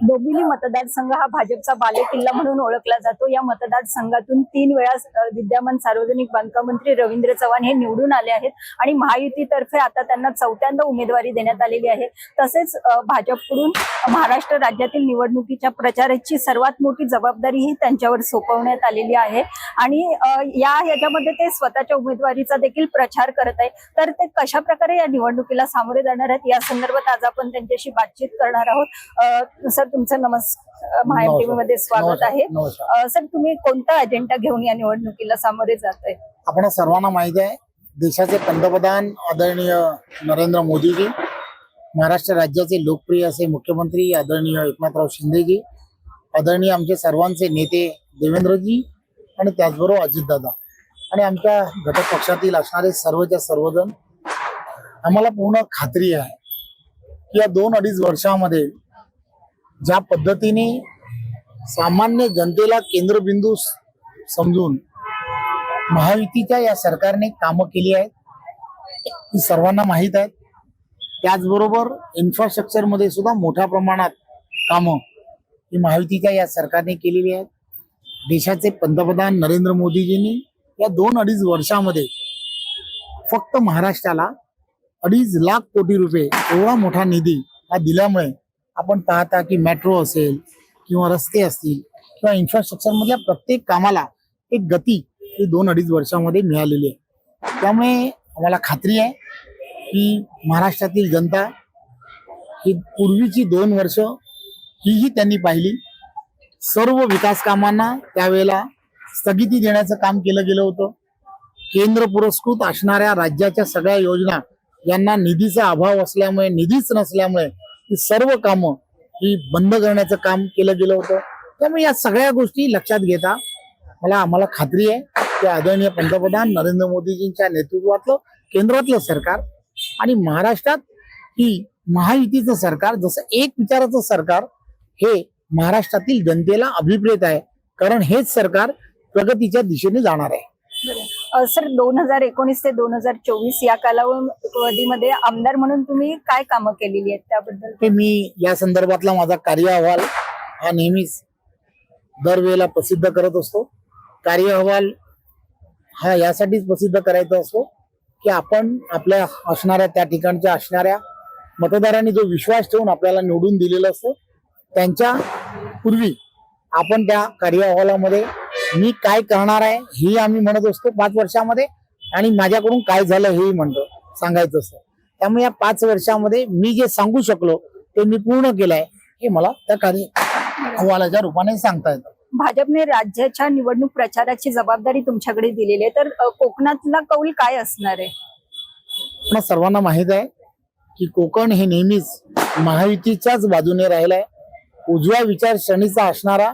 डोंबिवली मतदारसंघ हा भाजपचा बालेकिल्ला म्हणून ओळखला जातो. या मतदारसंघातून तीन वेळा विद्यमान सार्वजनिक बांधकाम मंत्री रवींद्र चव्हाण हे निवडून आले आहेत आणि महायुतीतर्फे आता त्यांना चौथ्यांदा उमेदवारी देण्यात आलेली आहे. तसेच भाजपकडून महाराष्ट्र राज्यातील निवडणुकीच्या प्रचाराची सर्वात मोठी जबाबदारी ही त्यांच्यावर सोपवण्यात आलेली आहे. आणि या ह्याच्यामध्ये ते स्वतःच्या उमेदवारीचा देखील प्रचार करत आहे तर ते कशा प्रकारे या निवडणुकीला सामोरे जाणार आहेत? या संदर्भात आज आपण त्यांच्याशी बातचीत करणार आहोत. सर तुमचं नमस्कार महाएम टीव्ही मध्ये स्वागत आहे. सर तुम्ही कोणता अजेंडा घेऊन या निवडणुकीला सामोरे जात आहे आपण सर्वांना माहिती आहे देशाचे पंतप्रधान आदरणीय नरेंद्र मोदीजी महाराष्ट्र राज्याचे लोकप्रिय असे मुख्यमंत्री आदरणीय एकनाथराव शिंदेजी आदरणीय आमचे सर्वांचे नेते देवेंद्रजी आणि त्याचबरोबर अजितदादा. आणि आमच्या घटक पक्षातील असणारे सर्वच्या सर्वजण आम्हाला पूर्ण खात्री आहे की या दोन अडीच वर्षामध्ये ज्या पद्धतीने सामान्य जनतेला केंद्रबिंदू समजून महायुतीच्या या सरकारने कामं केली आहेत ती सर्वांना माहीत आहेत. त्याचबरोबर इन्फ्रास्ट्रक्चरमध्ये सुद्धा मोठ्या प्रमाणात कामं ही महायुतीच्या या सरकारने केलेली आहेत. देशाचे पंतप्रधान नरेंद्र मोदीजींनी या दोन अडीच वर्षामध्ये फक्त महाराष्ट्राला अडीच लाख कोटी रुपये एवढा मोठा निधी हा दिल्यामुळे आपण पाहता की मेट्रो असेल किंवा रस्ते असतील किंवा इन्फ्रास्ट्रक्चर मधल्या प्रत्येक कामाला एक गती ही दोन अडीच वर्षामध्ये मिळालेली आहे. त्यामुळे आम्हाला खात्री आहे की महाराष्ट्रातील जनता ही पूर्वीची दोन वर्ष हीही त्यांनी पाहिली. सर्व विकास कामांना त्यावेळेला स्थगिती देण्याचं काम केलं गेलं होतं. केंद्र पुरस्कृत असणाऱ्या राज्याच्या सगळ्या योजना यांना निधीचा अभाव असल्यामुळे निधीच नसल्यामुळे ही सर्व कामं ही बंद करण्याचं काम केलं गेलं होतं. त्यामुळे या सगळ्या गोष्टी लक्षात घेता मला आम्हाला खात्री आहे. की आदरणीय पंतप्रधान नरेंद्र मोदीजींच्या नेतृत्वातलं केंद्रातलं सरकार आणि महाराष्ट्रात ही महायुतीचं सरकार जसं एक विचाराचं सरकार हे महाराष्ट्रातील जनतेला अभिप्रेत आहे. कारण हेच सरकार प्रगतीच्या दिशेने जाणार आहे. सर दोन हजार एकोणीस ते दोन हजार चोवीस या कालावधीमध्ये आमदार म्हणून तुम्ही काय कामं केलेली आहेत त्याबद्दल? ते मी या संदर्भातला माझा कार्य अहवाल हा नेहमीच दरवेळेला प्रसिद्ध करत असतो. कार्य अहवाल हा यासाठीच प्रसिद्ध करायचा असतो की आपण आपल्या असणाऱ्या त्या ठिकाणच्या असणाऱ्या मतदारांनी जो विश्वास ठेवून आपल्याला निवडून दिलेलं असतं त्यांच्या पूर्वी आपण त्या कार्य अहवालामध्ये मी काय करणार आहे हे आम्ही म्हणत असतो पाच वर्षामध्ये आणि माझ्याकडून काय झालं हेही म्हणतो सांगायचं असतं. त्यामुळे या पाच वर्षामध्ये मी जे सांगू शकलो ते मी पूर्ण केलंय हे मला त्या कार्य अहवालाच्या रूपाने सांगता येतं. भाजपने राज्याच्या निवडणूक प्रचाराची जबाबदारी तुमच्याकडे दिलेली आहे तर कोकणातला कौल काय असणार आहे? सर्वांना माहीत आहे की कोकण हे नेहमीच महायुतीच्याच बाजूने राहिलाय. उजव्या विचारसरणीचा असणारा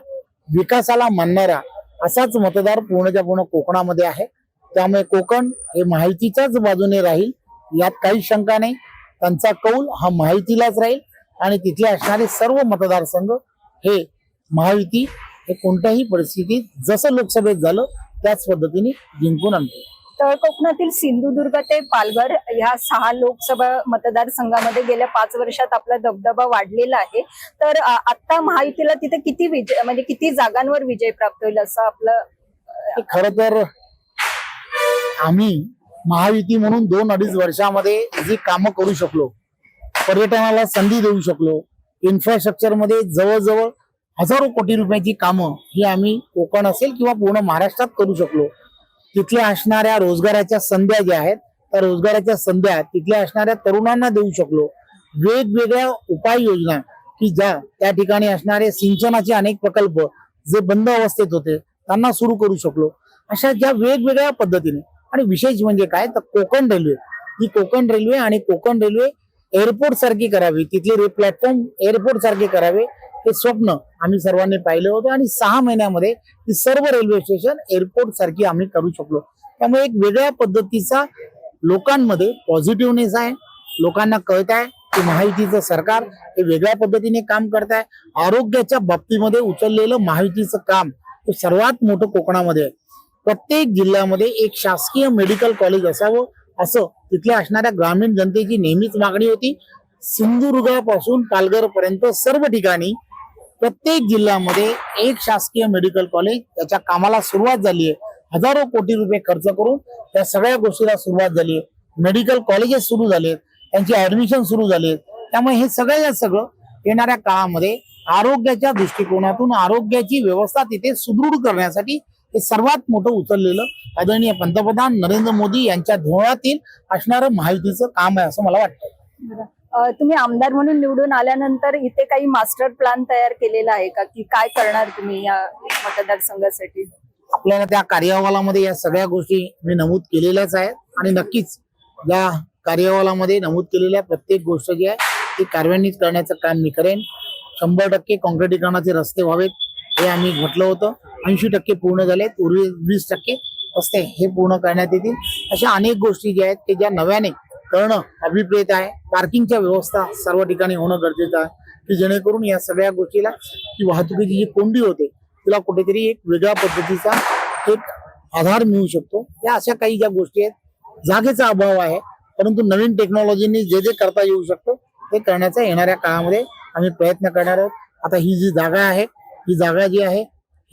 विकासाला मानणारा असाच मतदार पूर्णच्या पूर्ण कोकणामध्ये आहे. त्यामुळे कोकण हे माहितीच्याच बाजूने राहील. यात काही शंका नाही. त्यांचा कौल हा माहितीलाच राहील. आणि तिथले असणारे सर्व मतदारसंघ हे महायुती हे कोणत्याही परिस्थितीत जसं लोकसभेत झालं त्याच पद्धतीने जिंकून आणतो तर कोकणातील सिंधुदुर्ग ते पालघर ह्या सहा लोकसभा मतदारसंघामध्ये गेल्या पाच वर्षात आपला दबदबा वाढलेला आहे. तर आता महायुतीला तिथे किती विजय म्हणजे किती जागांवर विजय प्राप्त होईल असं आपलं खर तर आम्ही महायुती म्हणून दोन अडीच वर्षामध्ये जी कामं करू शकलो पर्यटनाला संधी देऊ शकलो इन्फ्रास्ट्रक्चरमध्ये जवळजवळ हजारो कोटी रुपयाची कामं ही आम्ही कोकण असेल किंवा पूर्ण महाराष्ट्रात करू शकलो. तिथल्या असणाऱ्या रोजगाराच्या संध्या ज्या आहेत त्या रोजगाराच्या संध्या तिथल्या असणाऱ्या तरुणांना देऊ शकलो. वेगवेगळ्या उपाययोजना की ज्या त्या ठिकाणी असणारे सिंचनाचे अनेक प्रकल्प जे बंद अवस्थेत होते त्यांना सुरू करू शकलो. अशा ज्या वेगवेगळ्या पद्धतीने आणि विशेष म्हणजे काय तर कोकण रेल्वे. ही कोकण रेल्वे आणि कोकण रेल्वे एअरपोर्ट सारखी करावी तिथले प्लॅटफॉर्म एअरपोर्ट सारखे करावे हे स्वप्न आम्ही सर्वांनी पाहिलं होतं आणि सहा महिन्यामध्ये ती सर्व रेल्वे स्टेशन एअरपोर्ट सारखी आम्ही करू शकलो. त्यामुळे एक वेगळ्या पद्धतीचा लोकांमध्ये पॉझिटिव्हनेस आहे. लोकांना कळत आहे की महायुतीचं सरकार हे वेगळ्या पद्धतीने काम करत आहे आरोग्याच्या बाबतीमध्ये उचललेलं महायुतीचं काम हे सर्वात मोठं कोकणामध्ये आहे. प्रत्येक जिल्ह्यामध्ये एक शासकीय मेडिकल कॉलेज असावं असं तिथल्या असणाऱ्या ग्रामीण जनतेची नेहमीच मागणी होती. सिंधुदुर्गापासून पालघर पर्यंत सर्व ठिकाणी प्रत्येक जिल्ह्यामध्ये एक शासकीय मेडिकल कॉलेज त्याच्या कामाला सुरुवात झाली आहे. हजारो कोटी रुपये खर्च करून त्या सगळ्या गोष्टीला सुरुवात झाली आहे. मेडिकल कॉलेजेस सुरू झालेत त्यांची ऍडमिशन सुरू झाली त्यामुळे हे सगळं सगळं येणाऱ्या काळामध्ये आरोग्याच्या दृष्टिकोनातून आरोग्याची व्यवस्था तिथे सुदृढ करण्यासाठी हे सर्वात मोठं उचललेलं आदरणीय पंतप्रधान नरेंद्र मोदी यांच्या धोरणातील असणारं माहितीचं काम आहे असं मला वाटतं तुम्ही आमदार म्हणून निवडून आल्यानंतर इथे काही मास्टर प्लॅन तयार केलेला आहे का? की काय करणार तुम्ही या मतदारसंघासाठी? आपल्याला त्या कार्यअहवालामध्ये या सगळ्या गोष्टी मी नमूद केलेल्याच आहेत आणि नक्कीच या कार्यअहवालामध्ये नमूद केलेल्या प्रत्येक गोष्ट जी आहे ती कार्यान्वित करण्याचं काम मी करेन. शंभर टक्के काँक्रिटीकरणाचे रस्ते व्हावेत हे आम्ही म्हटलं होतं. ऐंशी टक्के पूर्ण झाले उर्वी वीस टक्के रस्ते हे पूर्ण करण्यात येतील. अशा अनेक गोष्टी ज्या आहेत की ज्या नव्याने करणं अभिप्रेत आहे. पार्किंगच्या व्यवस्था सर्व ठिकाणी होणं गरजेचं आहे. की जेणेकरून या सगळ्या गोष्टीला की वाहतुकीची जी कोंडी होते तिला कुठेतरी एक वेगळ्या पद्धतीचा एक आधार मिळू शकतो. या अशा काही ज्या गोष्टी आहेत जागेचा अभाव आहे परंतु नवीन टेक्नॉलॉजीनी जे जे करता येऊ शकतो ते करण्याचा येणाऱ्या काळामध्ये आम्ही प्रयत्न करणार आहोत. आता ही जी जागा आहे ही जागा जी आहे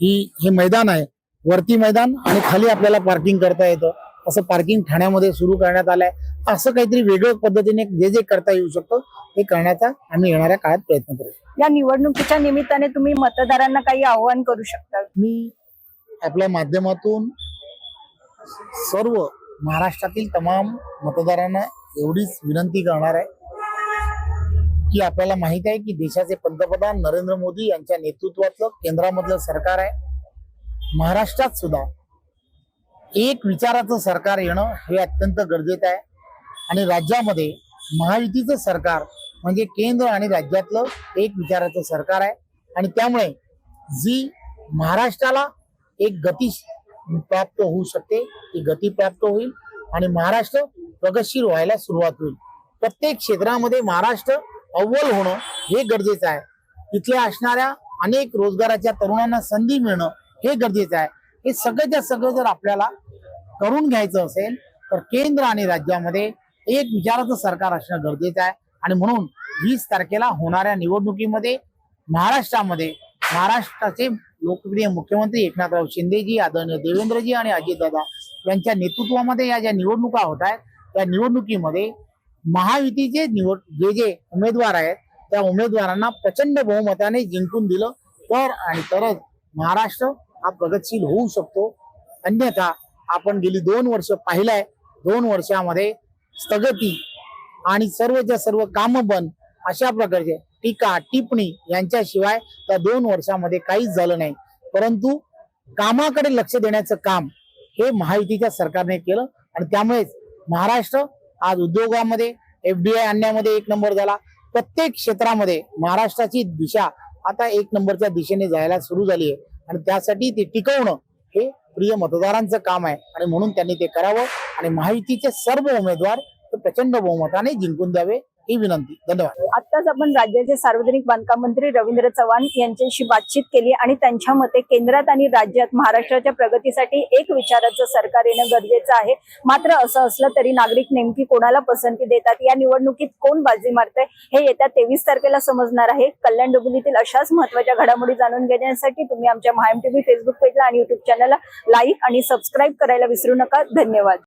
ही हे मैदान आहे. वरती मैदान आणि खाली आपल्याला पार्किंग करता येतं. असं पार्किंग ठाण्यामध्ये सुरू करण्यात आलंय. असं काहीतरी वेगळ्या पद्धतीने जे जे करता येऊ शकतं ते करण्याचा आम्ही येणाऱ्या काळात प्रयत्न करू. या निवडणुकीच्या निमित्ताने तुम्ही मतदारांना काही आव्हान करू शकता. मी आपल्या माध्यमातून सर्व महाराष्ट्रातील तमाम मतदारांना एवढीच विनंती करणार आहे की आपल्याला माहीत आहे की देशाचे पंतप्रधान नरेंद्र मोदी यांच्या नेतृत्वातलं केंद्रामधलं सरकार आहे. महाराष्ट्रात सुद्धा एक विचाराचं सरकार येणं हे अत्यंत गरजेचं आहे. आणि राज्यामध्ये महायुतीचं सरकार म्हणजे केंद्र आणि राज्यातलं एक विचाराचं सरकार आहे. आणि त्यामुळे जी महाराष्ट्राला एक गती प्राप्त होऊ शकते ती गती प्राप्त होईल आणि महाराष्ट्र प्रगतशील व्हायला सुरुवात होईल. प्रत्येक क्षेत्रामध्ये महाराष्ट्र अव्वल होणं हे गरजेचं आहे. तिथल्या असणाऱ्या अनेक रोजगाराच्या तरुणांना संधी मिळणं हे गरजेचं आहे. हे सगळ्याच्या सगळं जर आपल्याला करून घ्यायचं असेल तर केंद्र आणि राज्यामध्ये एक विचाराचं सरकार असणं गरजेचं आहे. आणि म्हणून वीस तारखेला होणाऱ्या निवडणुकीमध्ये महाराष्ट्रामध्ये महाराष्ट्राचे लोकप्रिय मुख्यमंत्री एकनाथराव शिंदेजी आदरणीय देवेंद्रजी आणि अजितदादा यांच्या नेतृत्वामध्ये या ज्या निवडणुका होत आहेत त्या निवडणुकीमध्ये महायुतीचे निवड जे जे उमेदवार आहेत त्या उमेदवारांना प्रचंड बहुमताने जिंकून दिलं. तर आणि तरच महाराष्ट्र हा प्रगतशील होऊ शकतो. अन्यथा आपण गेली दोन वर्ष पाहिलंय. दोन वर्षामध्ये स्थगती आणि सर्वच्या सर्व काम बंद अशा प्रकारचे टीका टिप्पणी यांच्याशिवाय त्या दोन वर्षामध्ये काहीच झालं नाही. परंतु कामाकडे लक्ष देण्याचं काम हे महायुतीच्या सरकारने केलं आणि त्यामुळेच महाराष्ट्र आज उद्योगामध्ये एफडीआय आणण्यामध्ये एक नंबर झाला. प्रत्येक क्षेत्रामध्ये महाराष्ट्राची दिशा आता एक नंबरच्या दिशेने जायला सुरू झाली आहे. आणि त्यासाठी ते टिकवणं हे प्रिय मतदारांचं काम आहे. आणि म्हणून त्यांनी ते करावं. आणि माहितीचे सर्व उमेदवार प्रचंड बहुमताने जिंकून द्यावे. ही विनंती. धन्यवाद. आताच आपण राज्याचे सार्वजनिक बांधकाम मंत्री रवींद्र चव्हाण यांच्याशी बातचीत केली आणि त्यांच्या मते केंद्रात आणि राज्यात महाराष्ट्राच्या प्रगतीसाठी एक विचाराचं सरकार येणं गरजेचं आहे. मात्र असं असलं तरी नागरिक नेमकी कोणाला पसंती देतात? या निवडणुकीत कोण बाजी मारतय? हे येत्या तेवीस तारखेला समजणार आहे. कल्याण डोंबिवलीतील अशाच महत्त्वाच्या घडामोडी जाणून घेण्यासाठी तुम्ही आमच्या महाएम टीव्ही फेसबुक पेजला आणि युट्यूब चॅनलला लाईक आणि सबस्क्राईब करायला विसरू नका. धन्यवाद.